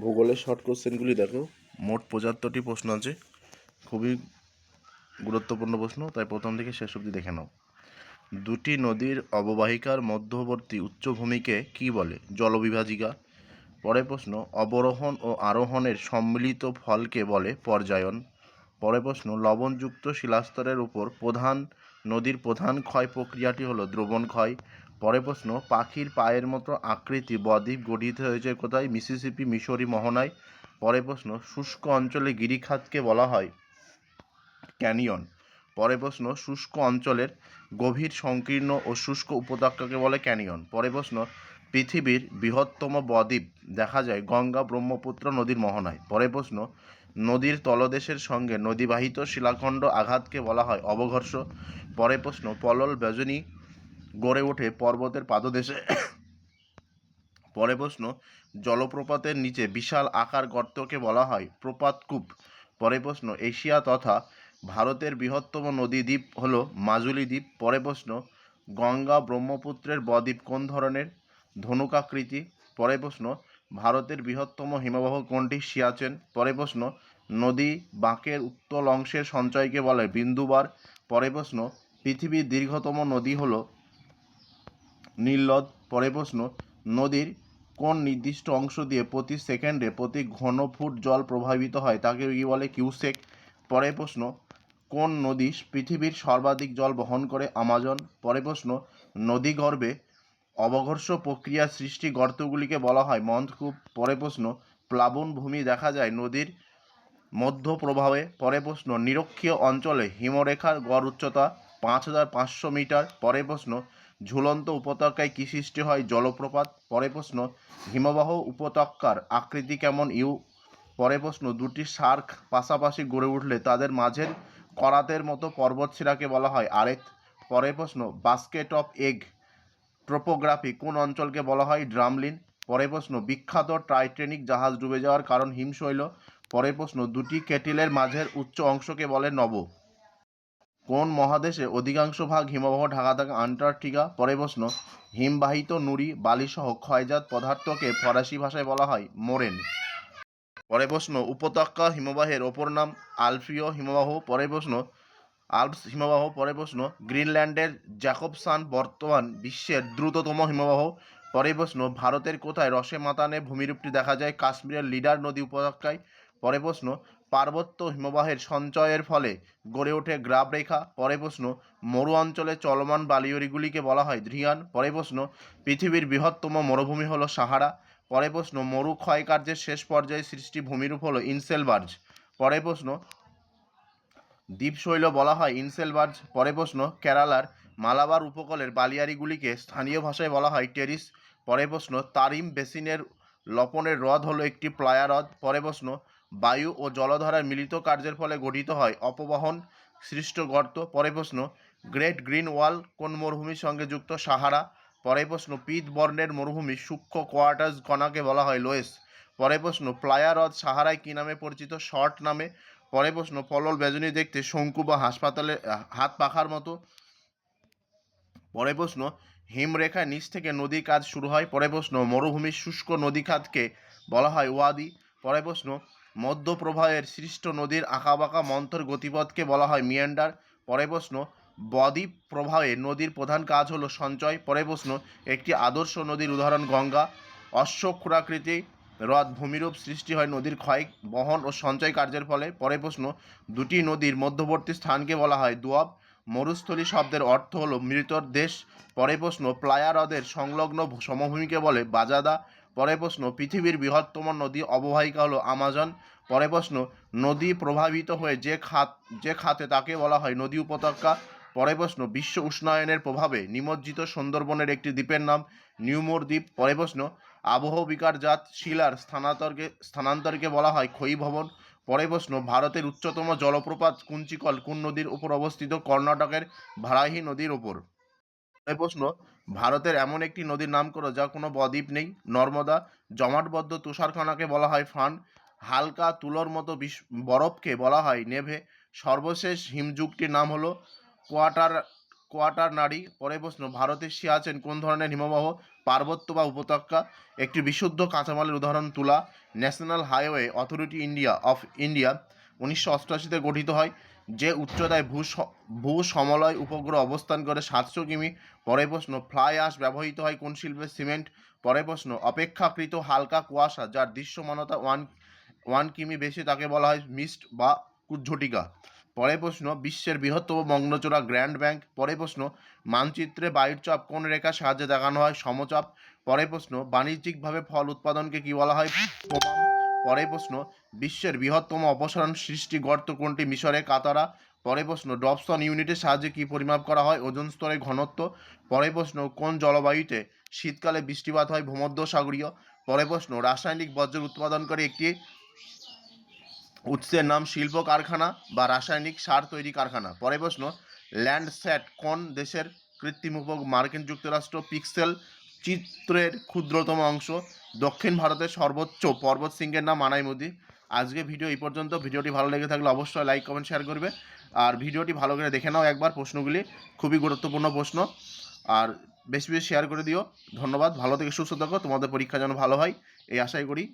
ভূগোলের শর্ট কোশ্চেনগুলি দেখো। মোট পঁচাত্তরটি প্রশ্ন আছে। খুবই গুরুত্বপূর্ণ প্রশ্ন, তাই প্রথম থেকে শেষ অবধি দেখে নাও। দুটি নদীর অববাহিকার মধ্যবর্তী উচ্চভূমিকে কী বলে? জলবিভাজিকা। পরের প্রশ্ন, অবরোহণ ও আরোহণের সম্মিলিত ফলকে বলে পর্যায়ন। পরের প্রশ্ন, লবণযুক্ত শিলাস্তরের উপর প্রধান নদীর প্রধান ক্ষয় প্রক্রিয়াটি হলো দ্রবণ ক্ষয়। পরের প্রশ্ন, পাখির পায়ের মতো আকৃতি বদ্বীপ গঠিত হয়েছে কোথায়? মিসিসিপি, মিশরি মোহনায়। পরের প্রশ্ন, শুষ্ক অঞ্চলে গিরিখাতকে বলা হয় ক্যানিয়ন। পরের প্রশ্ন, শুষ্ক অঞ্চলের গভীর, সংকীর্ণ ও শুষ্ক উপত্যকাকে বলে ক্যানিয়ন। পরের প্রশ্ন পৃথিবীর বৃহত্তম বদ্বীপ। দেখা যায়, গঙ্গা ব্রহ্মপুত্র নদীর মোহনায়। পরের প্রশ্ন, নদীর তলদেশের সঙ্গে নদীবাহিত শিলাখণ্ড আঘাতকে বলা হয় অবঘর্ষ। পরের প্রশ্ন, পলল বেজনী গড়ে ওঠে পর্বতের পাদদেশে। পরের প্রশ্ন, জলপ্রপাতের নিচে বিশাল আকার গর্তকে বলা হয় প্রপাতকূপ। পরের প্রশ্ন, এশিয়া তথা ভারতের বৃহত্তম নদী দ্বীপ হলো মাজুলি দ্বীপ। পরের প্রশ্ন, গঙ্গা ব্রহ্মপুত্রের বদ্বীপ কোন ধরনের? ধনুকাকৃতি। পরের প্রশ্ন, ভারতের বৃহত্তম হিমবাহ কোনটি? সিয়াচেন। পরের প্রশ্ন, নদী বাঁকের উত্তল অংশের সঞ্চয়কে বলে বিন্দুবার। পরের প্রশ্ন, পৃথিবীর দীর্ঘতম নদী হল নীলনদ পরের প্রশ্ন, নদীর কোন নির্দিষ্ট অংশ দিয়ে প্রতি সেকেন্ডে প্রতি ঘন ফুট জল প্রবাহিত হয়, তাকে কি বলে কিউসেক? পরের প্রশ্ন, কোন নদী পৃথিবীর সর্বাধিক জল বহন করে আমাজন? পরের প্রশ্ন, নদী গর্ভে অবঘর্ষ প্রক্রিয়া সৃষ্টি গর্তগুলিকে বলা হয়। মন্থকূপ পরে প্রশ্ন, প্লাবন ভূমি দেখা যায় নদীর মধ্য প্রভাবে, পরে প্রশ্ন, নিরক্ষীয় অঞ্চলে হিমরেখার গড় উচ্চতা পাঁচ হাজার পাঁচশো মিটার, পরে প্রশ্ন, ঝুলন্ত উপত্যকায় কী সৃষ্টি হয় জলপ্রপাত, পরে প্রশ্ন, হিমবাহ উপত্যকার আকৃতি কেমন, ইউ, পরে প্রশ্ন, দুটি শার্ক পাশাপাশি গড়ে উঠলে তাদের মাঝের করাতের মতো পর্বতশিরাকে বলা হয় আরেক পরের প্রশ্ন, বাস্কেট অফ এগ ট্রোপোগ্রাফি, কোন অঞ্চলকে বলা হয় ড্রামলিন? পরের প্রশ্ন, বিখ্যাত টাইটানিক জাহাজ ডুবে যাওয়ার কারণ হিমশৈল? পরের প্রশ্ন, দুটি কেটিলের মাঝের উচ্চ অংশকে বলে নব। কোন মহাদেশে অধিকাংশ ভাগ হিমবাহ ঢাকা থাকে? আন্টার্কটিকা। পরের প্রশ্ন, হিমবাহিত নুড়ি, বালিসহ ক্ষয়জাত পদার্থকে ফরাসি ভাষায় বলা হয় মোরেন। পরের প্রশ্ন, উপত্যকা হিমবাহের ওপর নাম আলফীয় হিমবাহ। পরের প্রশ্ন আলপস হিমবাহ পরে প্রশ্ন, গ্রিনল্যান্ডের জ্যাকবসান বর্তমান বিশ্বের দ্রুততম হিমবাহ পরে প্রশ্ন, ভারতের কোথায় রসে মাতানে ভূমিরূপটি দেখা যায় কাশ্মীরের লিডার নদী উপত্যকায়? পরে প্রশ্ন, পার্বত্য হিমবাহের সঞ্চয়ের ফলে গড়ে ওঠে গ্রাব রেখা? পরের প্রশ্ন, মরু অঞ্চলে চলমান বালিয়রিগুলিকে বলা হয় ধ্রিয়ান পরে প্রশ্ন, পৃথিবীর বৃহত্তম মরুভূমি হলো সাহারা? পরে প্রশ্ন, মরু ক্ষয়কার্যের শেষ পর্যায়ে সৃষ্টি ভূমিরূপ হলো ইনসেলবার্জ? পরে প্রশ্ন দ্বীপশৈল বলা হয় ইনসেলবার্জ, পরে প্রশ্ন, কেরালার মালাবার উপকূলের বালিয়ারিগুলিকে স্থানীয় ভাষায় বলা হয় টেরিস, পরে প্রশ্ন, তারিম বেসিনের লপনের হ্রদ হলো একটি প্লায়া হ্রদ পরে প্রশ্ন, বায়ু ও জলধারার মিলিত কার্যের ফলে গঠিত হয় অপবহন সৃষ্ট গর্ত, পরে প্রশ্ন, গ্রেট গ্রিন ওয়াল কোন মরুভূমির সঙ্গে যুক্ত সাহারা পরের প্রশ্ন, পিত বর্ণের মরুভূমি সূক্ষ্ম কোয়ার্টার্স কণাকে বলা হয় লোয়েস, পরে প্রশ্ন প্লায়া হ্রদ সাহারায় কী নামে পরিচিত, শর্ট নামে পরের প্রশ্ন পলল বেজনী দেখতে শঙ্কু বা হাসপাতালে হাত পাখার মতো? পরে প্রশ্ন হিমরেখার নিচ থেকে নদী কাজ শুরু হয়? পরে প্রশ্ন, মরুভূমির শুষ্ক নদী খাতকে বলা হয় ওয়াদি পরে প্রশ্ন, মধ্যপ্রবাহের সৃষ্ট নদীর আঁকাবাঁকা মন্থর গতিপথকে বলা হয় মিয়ান্ডার? পরে প্রশ্ন, বদ্বীপ প্রবাহে নদীর প্রধান কাজ হলো সঞ্চয়? পরে প্রশ্ন, একটি আদর্শ নদীর উদাহরণ গঙ্গা? অশ্বক্ষুরাকৃতি হ্রদ ভূমিরূপ সৃষ্টি হয় নদীর ক্ষয়, বহন ও সঞ্চয় কার্যের ফলে। পরের প্রশ্ন, দুটি নদীর মধ্যবর্তী স্থানকে বলা হয় দুয়াব। মরুস্থলী শব্দের অর্থ হলো মৃতর দেশ। পরে প্রশ্ন, প্লায়া হ্রদের সংলগ্ন সমভূমিকে বলে বাজাদা। পরের প্রশ্ন, পৃথিবীর বৃহত্তম নদী অববাহিকা হলো আমাজন। পরে প্রশ্ন, নদী প্রভাবিত হয়ে যে খাত, যে খাতে তাকে বলা হয় নদী উপত্যকা। পরের প্রশ্ন, বিশ্ব উষ্ণায়নের প্রভাবে নিমজ্জিত সুন্দরবনের একটি দ্বীপের নাম নিউমোর দ্বীপ। পরে প্রশ্ন আবহবিকারজাত শিলার স্থানান্তরকে স্থানান্তরকে বলা হয় ক্ষয়ীভবন পরে প্রশ্ন, ভারতের উচ্চতম জলপ্রপাত কুঞ্চিকল কোন নদীর উপর অবস্থিত? কর্ণাটকের ভারাহি নদীর ওপর প্রশ্ন, ভারতের এমন একটি নদীর নাম করো যা কোনো বদ্বীপ নেই? নর্মদা, জমাটবদ্ধ তুষারখানাকে বলা হয় ফান। হালকা তুলোর মতো বরফকে বলা হয় নেভে। সর্বশেষ হিমযুগটির নাম হলো কোয়াটার কোয়াটার নারী, পরের প্রশ্ন ভারতের সিয়াচেন কোন ধরনের হিমবাহ, পার্বত্য বা উপত্যকা? একটি বিশুদ্ধ কাঁচামালের উদাহরণ তুলা, National Highway Authority India of India, উনিশশো অষ্টআশিতে গঠিত হয়, যে উচ্চতায় ভূ ভূ সমলয় উপগ্রহ অবস্থান করে সাতশো কিমি। পরে প্রশ্ন, ফ্লাই আশ ব্যবহৃত হয় কোন শিল্পে সিমেন্ট? পরে প্রশ্ন, অপেক্ষাকৃত হালকা কুয়াশা যার দৃশ্যমানতা ওয়ান ওয়ান কিমি বেশি তাকে বলা হয় মিস্ট বা কুজ্ঝটিকা পরে প্রশ্ন, বিশ্বের বৃহত্তম মগ্নচোরা গ্র্যান্ড ব্যাংক। পরে প্রশ্ন, মানচিত্রে বায়ুর চাপ কোন রেখার সাহায্যে দেখানো হয়? সমচাপ। পরের প্রশ্ন, বাণিজ্যিকভাবে ফল উৎপাদনকে কি বলা হয়? পরের প্রশ্ন, বিশ্বের বৃহত্তম অপসারণ সৃষ্টি গর্ত কোনটি? মিশরে, কাতারা। পরে প্রশ্ন, ডবসন ইউনিটের সাহায্যে কি পরিমাপ করা হয়? ওজন স্তরের ঘনত্ব। পরের প্রশ্ন, কোন জলবায়ুতে শীতকালে বৃষ্টিপাত হয়? ভূমধ্যসাগরীয়। পরের প্রশ্ন, রাসায়নিক বর্জ্য উৎপাদনকারী একটি উৎসের নাম শিল্প কারখানা বা রাসায়নিক সার তৈরি কারখানা। পরে প্রশ্ন ল্যান্ডস্যাট কোন দেশের কৃত্রিম উপক মার্কিন যুক্তরাষ্ট্র, পিক্সেল চিত্রের ক্ষুদ্রতম অংশ। দক্ষিণ ভারতের সর্বোচ্চ পর্বত শৃঙ্গের নাম মানাইমুদি আজকে ভিডিও এই পর্যন্ত। ভিডিওটি ভালো লেগে থাকলে অবশ্যই লাইক, কমেন্ট, শেয়ার করবে। আর ভিডিওটি ভালো করে দেখে নাও একবার প্রশ্নগুলি। খুবই গুরুত্বপূর্ণ প্রশ্ন। আর বেশি বেশি শেয়ার করে দিও। ধন্যবাদ। ভালো থেকে সুস্থ থাকো। তোমাদের পরীক্ষা যেন ভালো হয়। এই আশাই করি।